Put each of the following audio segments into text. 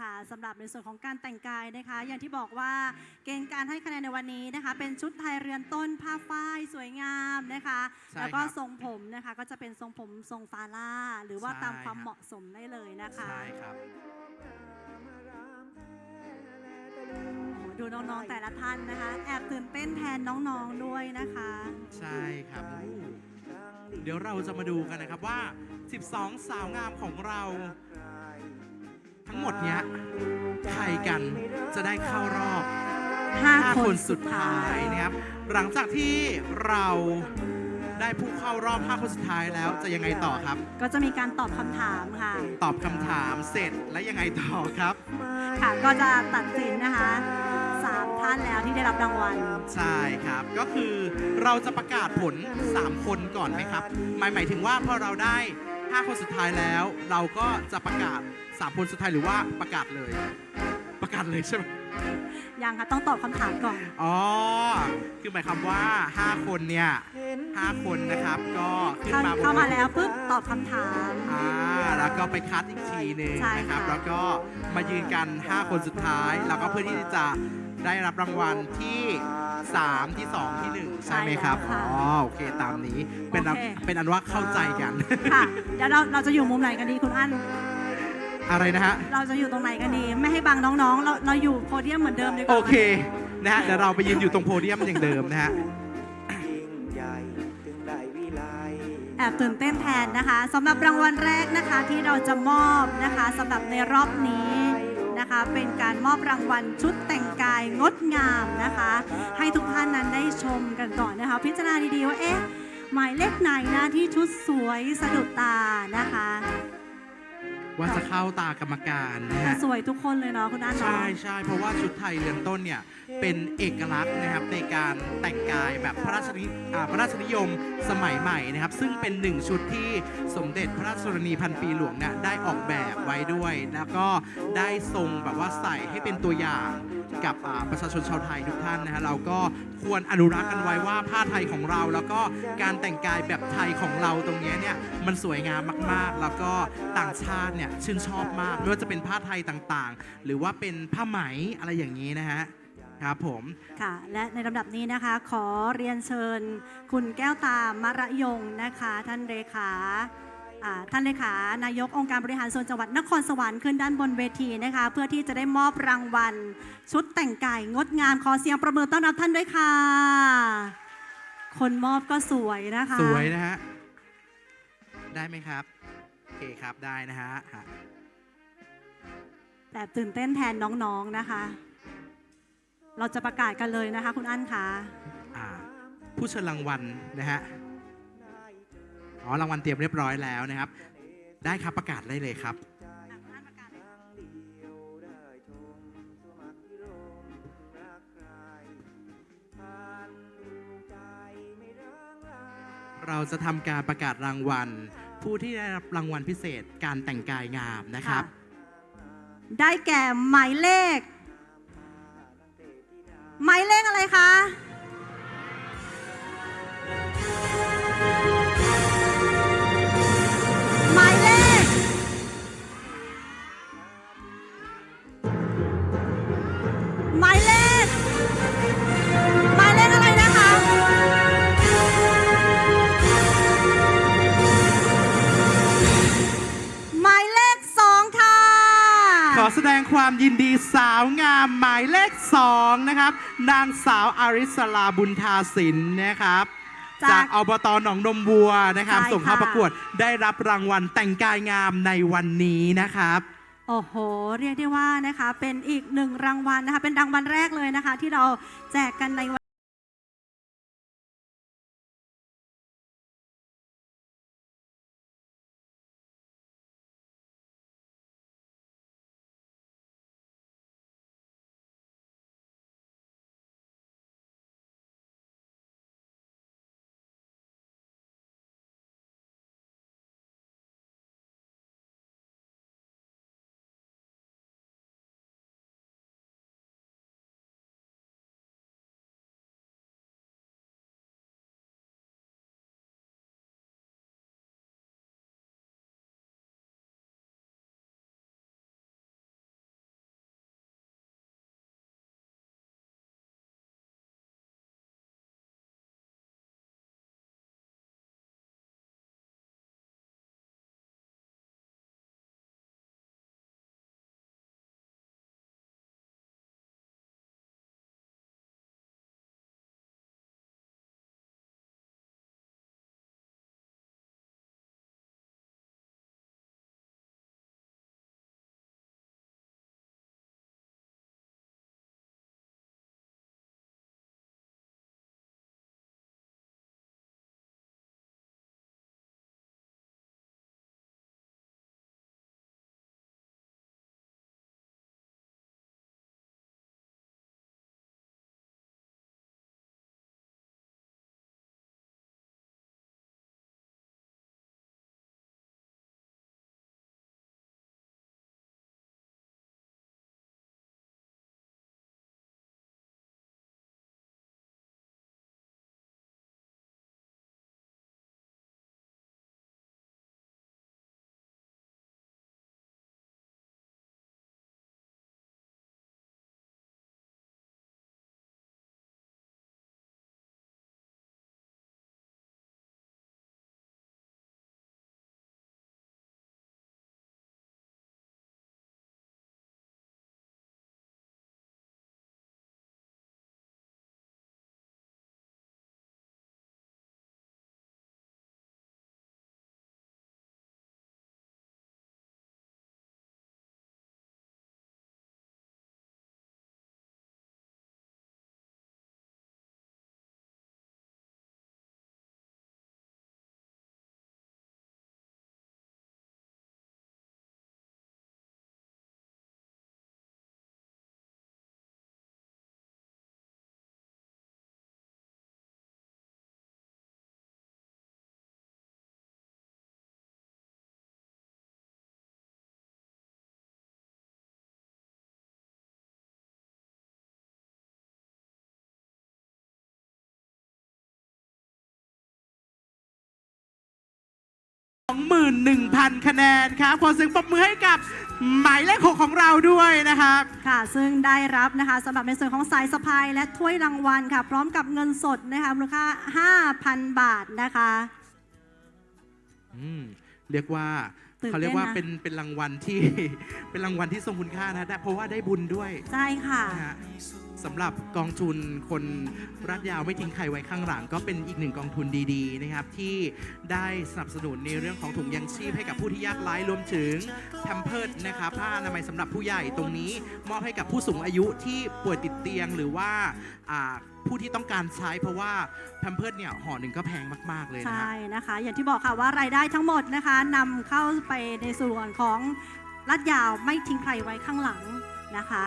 ค่ะสำหรับในส่วนของการแต่งกายนะคะ อย่างที่บอกว่าเกณฑ์การให้คะแนนในวันนี้นะคะ เป็นชุดไทยเรือนต้นผ้าฝ้ายสวยงามนะคะ ใช่แล้วก็ครับทรงผมนะคะก็จะเป็นทรงผมทรงฟาล่า หรือว่าใช่ตามความครับเหมาะสมได้เลยนะคะ ใช่ครับ โอ้โหดูน้องๆแต่ละท่านนะคะ แอบตื่นเต้นแทนน้องๆด้วยนะคะ ใช่ครับอู้เดี๋ยวเราจะมาดูกันนะครับว่า 12 สาวงามของเราทั้งห มดเนี้ยใครกันจะได้เข้ารอบห้า5คคนนสุดท้ายนะครับ หลังจากที่เราได้ผู้เข้ารอบ 5 คนสุดท้ายแล้วจะยังไงต่อครับ ก็จะมีการตอบคำถามค่ะ ตอบคำถามเสร็จแล้วยังไงต่อครับ ค่ะ ก็จะตัดสินนะคะสามท่านแล้วที่ได้รับรางวัล ใช่ครับ ก็คือเราจะประกาศผล 3 คนก่อนไหมครับ หมายหมายถึงว่าพอเราได้ 5 คนสุดท้ายแล้ว เราก็จะประกาศ 3 คนสุดท้ายหรือว่าประกาศเลย ประกาศเลยใช่ไหมยังค่ะต้องตอบคำถามก่อน อ๋อ คือหมายความว่า 5 คนเนี่ย5คนนะครับก็ขึ้นเข้ามาบนเข้ามาแล้วปุ๊บตอบคำถาม อ่าแล้วก็ไปคัดอีกทีหนึ่งใช่นะครับค่ะแล้วก็มายืนกัน 5 คนสุดท้าย แล้วก็เพื่อที่จะได้รับรางวัลที่ 3 ที่ 2 ที่ 1 ใช่ไหมครับอ๋อ โอเค ตามนี้ เป็นอันเป็นอันว่าเข้าใจกัน ค่ะ เดี๋ยวเราเราจะอยู่มุมไหนกันดีคุณอั้น อะไรนะฮะ เราจะอยู่ตรงไหนกันดี ไม่ให้บังน้องๆ เราเราอยู่โพเดียมเหมือนเดิมดีกว่าโอเค นะฮะ เดี๋ยวเราไปยืนอยู่ตรงโพเดียมอย่างเดิมนะฮะยิ่งใหญ่ถึงได้วิไลแอบตื่นเต้นแทนนะคะสำหรับรางวัลแรกนะคะที่เราจะมอบนะคะสำหรับในรอบนี้ นะคะ เป็นการมอบรางวัลชุดแต่งกายงดงามนะคะ ให้ทุกท่านนั้นได้ชมกันก่อนนะคะ พิจารณาดีๆว่าเอ๊ะหมายเลขไหนนะที่ชุดสวยสะดุดตานะคะ ว่าจะเข้าตากรรมการนะแต่ฮะ สวยทุกคนเลยเนาะคุณอันเนาะ ใช่ใช่เพราะว่าชุดไทยเรือนต้นเนี่ย เป็นเอกลักษณ์นะครับในการแต่งกายแบบพระราชนิอ่าพระราชนิยมสมัยใหม่นะครับ ซึ่งเป็นหนึ่งชุดที่สมเด็จพระราชชนนีพันปีหลวงเนี่ยได้ออกแบบไว้ด้วย แล้วก็ได้ทรงแบบว่าใส่ให้เป็นตัวอย่าง กับประชาชนชาวไทยทุกท่านนะฮะเราก็ควรอนุรักษ์กันไว้ว่าผ้าไทยของเรา แล้วก็การแต่งกายแบบไทยของเราตรงนี้เนี่ยมันสวยงามมากๆ แล้วก็ต่างชาติเนี่ยชื่นชอบมากไม่ว่าจะเป็นผ้าไทยต่างๆ หรือว่าเป็นผ้าไหมอะไรอย่างนี้นะฮะครับผมค่ะและในลำดับนี้นะคะ ขอเรียนเชิญ คุณแก้วตามระยงนะคะ ท่านเลขา อ่าท่านเลขานายกองค์การบริหารส่วนจังหวัดนครสวรรค์ขึ้นด้านบนเวทีนะคะ เพื่อที่จะได้มอบรางวัล ชุดแต่งกายงดงามขอเสียงประมือต้อนรับท่านด้วยค่ะ คนมอบก็สวยนะคะสวยนะฮะ ได้ไหมครับ โอเคครับได้นะฮะอะแต่ตื่นเต้นแทนน้องๆนะคะ เราจะประกาศกันเลยนะคะ คุณอั้นคะอ่าผู้เชิญรางวัลนะฮะ อ๋อรางวัลเตรียมเรียบร้อยแล้วนะครับ ได้ครับประกาศได้เลยครับเดียครพิรมรักใครผ่านดูใจไม่ร้างลาเราจะทำการประกาศรางวัล ผู้ที่ได้รับรางวัลพิเศษการแต่งกายงามนะครับ ได้แก่หมายเลข หมายเลขอะไรคะ ยินดีสาวงามหมายเลขสองนะครับ นางสาวอาริสลาบุญทาสินนะครับ จากจากอบตหนองนมบัวนะครับ ใช่ส่งเข้าค่ะ ประกวดได้รับรางวัลแต่งกายงามในวันนี้นะครับ โอ้โห เรียกได้ว่านะคะ เป็นอีกหนึ่งรางวัลนะคะ เป็นรางวัลแรกเลยนะคะ ที่เราแจกกันใน 31,000 คะแนนครับขอเสียงปรบมือให้กับหมายเลขหกของเราด้วยนะครับ ค่ะ ซึ่งได้รับนะคะสำหรับในส่วนของสายสะพายและถ้วยรางวัลค่ะ พร้อมกับเงินสดนะคะมูลค่า 5,000 บาทนะคะ อืม เรียกว่า ตื่นเต้นนะเขาเรียกว่าเป็นเป็นรางวัลที่ เป็นรางวัลที่ทรงคุณค่านะได้เพราะว่าได้บุญด้วยใช่ค่ะ นะฮะสำหรับกองทุนคนรัดยาวไม่ทิ้งใครไว้ข้างหลัง ก็เป็นอีกหนึ่งกองทุนดีๆนะครับที่ได้สนับสนุนในเรื่องของถุงยังชีพให้กับผู้ที่ยากไร้รวมถึงแพมเพิร์ดนะครับผ้าอนามัยสำหรับผู้ใหญ่ตรงนี้ มอบให้กับผู้สูงอายุที่ป่วยติดเตียงหรือว่าอ่า ผู้ที่ต้องการใช้เพราะว่าแพมเพิร์ดเนี่ยห่อหนึ่งก็แพงมาก ๆ เลยนะใช่ฮะนะคะ อย่างที่บอกค่ะว่ารายได้ทั้งหมดนะคะนำเข้าไปในส่วนของลัดยาวไม่ทิ้งใครไว้ข้างหลังนะคะ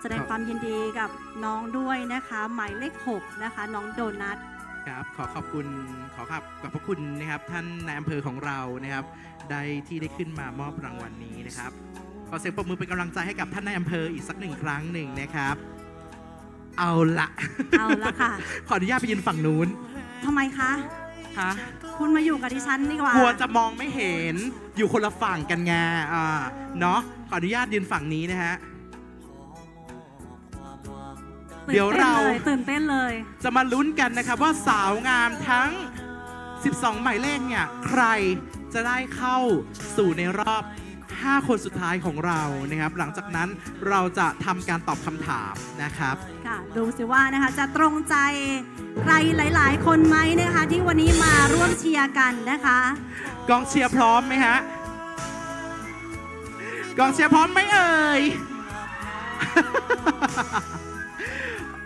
แสดงครับ ความยินดีกับน้องด้วยนะคะ หมายเลข 6 นะคะ น้องโดนัท ครับขอขอบคุณขอขอบขอบพระคุณนะครับ ท่านนายอำเภอของเรานะครับได้ที่ได้ขึ้นมามอบรางวัลนี้นะครับขอเสียงปรบมือเป็นกำลังใจให้กับท่านนายอำเภออีกสักหนึ่งครั้งหนึ่งนะครับ เอาละเอาละค่ะ ขออนุญาตไปยืนฝั่งนู้นทำไมคะ ฮะคุณมาอยู่กับดิฉันดีกว่า กลัวจะมองไม่เห็น อยู่คนละฝั่งกันไงอ่าเนาะขออนุญาตยืนฝั่งนี้นะฮะตื่นเดี๋ยวต้นเราลตื่นเต้นเลย จะมาลุ้นกันนะครับว่าสาวงามทั้ง 12 หมายเลขเนี่ย ใครจะได้เข้าสู่ในรอบ 5 คนสุดท้ายของเรานะครับ หลังจากนั้นเราจะทำการตอบคำถามนะครับ ค่ะดูสิว่านะคะจะตรงใจใครหลาย ๆ คนไหมนะคะ ที่วันนี้มาร่วมเชียร์กันนะคะ กองเชียร์พร้อมไหมฮะ กองเชียร์พร้อมไหมเอ่ย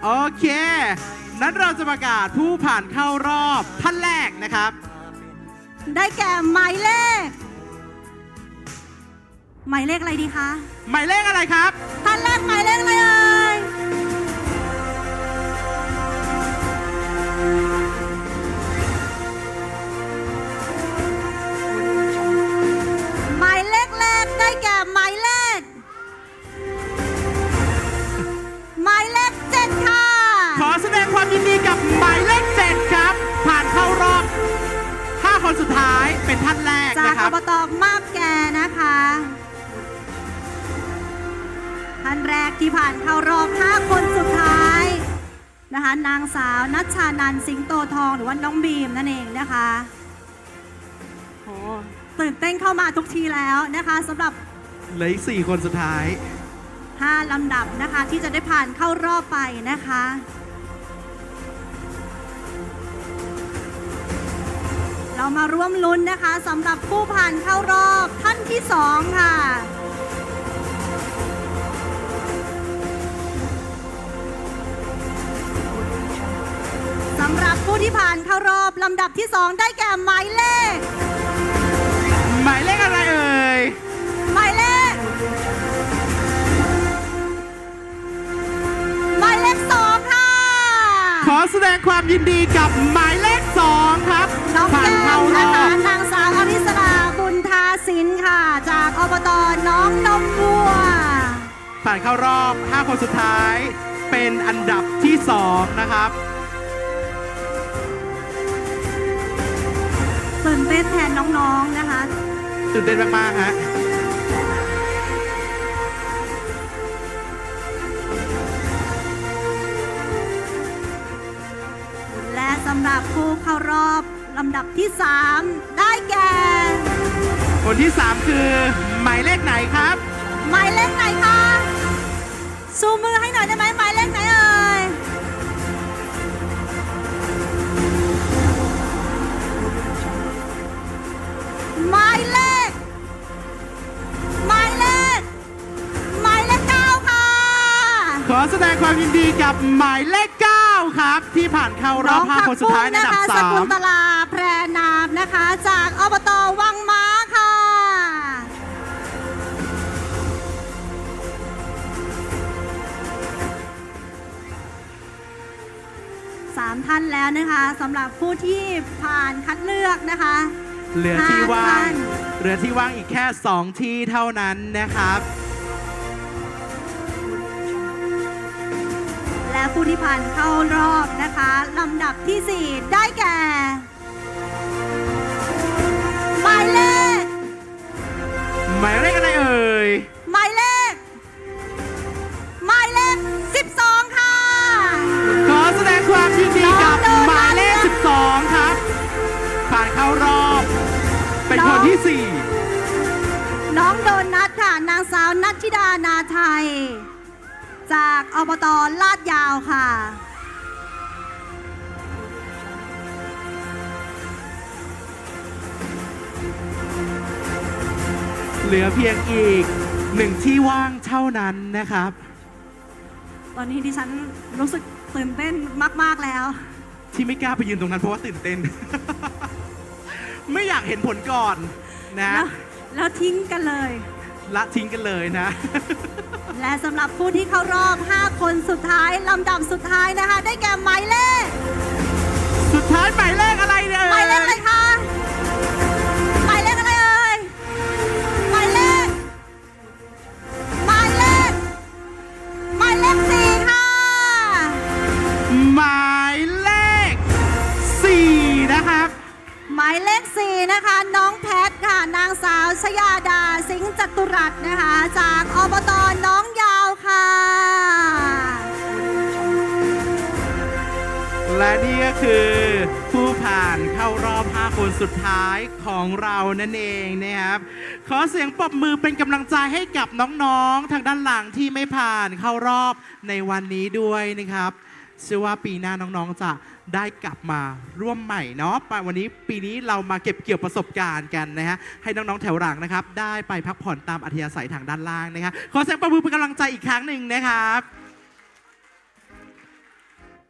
โอเค นั้นเราจะประกาศผู้ผ่านเข้ารอบท่านแรกนะครับ ได้แก่หมายเลข หมายเลขอะไรดีคะ หมายเลขอะไรครับ ท่านแรกหมายเลขอะไรเอ่ย นะคะนางสาวนัชชานันท์สิงโตทองหรือว่าน้องบีมนั่นเองนะคะโหตื่นเต้นเข้ามาทุกทีแล้วนะคะสำหรับเหลืออีกสี่คนสุดท้าย 5ลำดับนะคะที่จะได้ผ่านเข้ารอบไปนะคะ เรามาร่วมลุ้นนะคะสำหรับผู้ผ่านเข้ารอบท่านที่2ค่ะ ที่ผ่านเข้ารอบลำดับที่ 2 ได้แก่หมายเลข หมายเลขอะไรเอ่ย หมายเลข หมายเลขสองค่ะ ขอแสดงความยินดีกับหมายเลขสองครับน้องผ่าแก้นเข้ามรนะอคะบนางสาวอริสราบุญทาสินค่ะ จากอบตน้องนมวัว ผ่านเข้ารอบ 5 คนสุดท้าย เป็นอันดับที่ 2 นะครับ ตื่นเต้นแทนน้องๆนะคะ ตื่นเต้นมากๆฮะและสำหรับผู้เข้ารอบลำดับที่ 3 ได้แก่ คนที่ 3 คือหมายเลขไหนครับ หมายเลขไหนคะซูมมือให้หน่อยได้ไหม ความยินดีกับหมายเลข9ครับ ที่ผ่านเข้ารอบ5คนสุดท้ายในอันดับน้องผักบุ้งนะคะสกุลต3ลาแพรนามนะคะ จากอบตวังม้าค่ะ สามท่านแล้วนะคะสำหรับผู้ที่ผ่านคัดเลือกนะคะเหลือที่ว่างห้าท่านเหลือที่ว่างอีกแค่ 2 ที่เท่านั้นนะครับ ผู้ที่ผ่านเข้ารอบนะคะลำดับที่ 4 ได้แก่หมายเลขหมายเลขอะไรเอ่ยหมายเลขหมายเลข 12 ค่ะ ขอแสดงความยินดีกับน้องโดนัทหมายเลข 12 ครับ ผ่านเข้ารอบ เป็นคนที่น้องโดนัทค่ะ นางสาวนัทธิดานาไทย จากอบตลาดยาวค่ะ4เหลือเพียงอีกหนึ่งที่ว่างเท่านั้นนะครับ ตอนนี้ดิฉันรู้สึกตื่นเต้นมาก ๆ แล้ว ที่ไม่กล้าไปยืนตรงนั้นเพราะว่าตื่นเต้น ไม่อยากเห็นผลก่อนนะ แล้วแล้วทิ้งกันเลย ละทิ้งกันเลยนะ และสำหรับผู้ที่เข้ารอบ 5 คนสุดท้ายลำดับสุดท้ายนะคะ ได้แก่หมายเลข สุดท้ายหมายเลขอะไรเนี่ยหมายเลขอะไรคะ อบ5คนสุดท้ายของเรานั่นเองนะครับ ขอเสียงปรบมือเป็นกำลังใจให้กับน้องๆ ทางด้านหลังที่ไม่ผ่านเข้ารอบในวันนี้ด้วยนะครับเชื่อว่าปีหน้าน้องๆจะได้กลับมาร่วมใหม่เนาะวันนี้ปีนี้เรามาเก็บเกี่ยวประสบการณ์กันนะฮะให้น้องๆแถวหลังนะครับ ได้ไปพักผ่อนตามอัธยาศัยทางด้านล่างนะครับขอเสียงปรบมือเป็นกำลังใจอีกครั้งหนึ่งนะครับ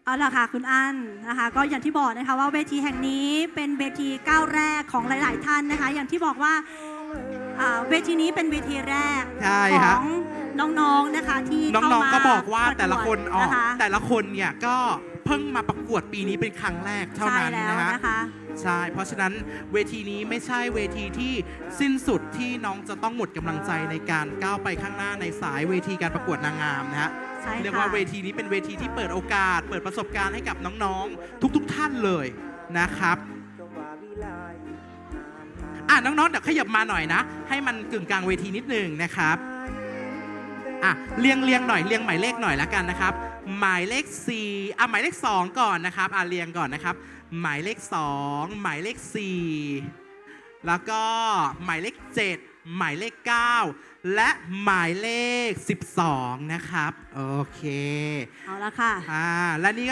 เอาล่ะค่ะคุณอั้นนะคะ ก็อย่างที่บอกนะคะว่าเวทีแห่งนี้เป็นเวทีก้าวแรกของหลาย ๆ ท่านนะคะ อย่างที่บอกว่าอ่าเวทีนี้เป็นเวทีแรกใช่ขฮะ องน้อง ๆ นะคะ ที่เข้าน้องมาๆก็บอกว่าประกแต่ละคนอ๋อนะคะแต่ละคนเนี่ยก็เพิ่งมาประกวดปีนี้เป็นครั้งแรกเท่าใช่นั้นแล้วนะฮะนะคะ ใช่เพราะฉะนั้นเวทีนี้ไม่ใช่เวทีที่สิ้นสุดที่น้องจะต้องหมดกำลังใจในการก้าวไปข้างหน้าในสายเวทีการประกวดนางงามนะฮะใช่เรียกว่าเวทีนี้เป็นเวทีที่เปิดโอกาส เปิดประสบการณ์ให้กับน้องๆ ทุก ๆ ท่านเลยนะครับอะน้องๆเดี๋ยวขยับมาหน่อยนะ ให้มันกึ่งกลางเวทีนิดนึงนะครับอะเรียงเรียงหน่อยเรียงหมายเลขหน่อยละกันนะครับ หมายเลข4อะหมายเลข 2 ก่อนนะครับอะเรียงก่อนนะครับ หมายเลข 2 หมายเลข 4 แล้วก็หมายเลข 7 หมายเลข 9 และหมายเลข 12 นะครับ โอเค เอาละค่ะ อ่า และนี่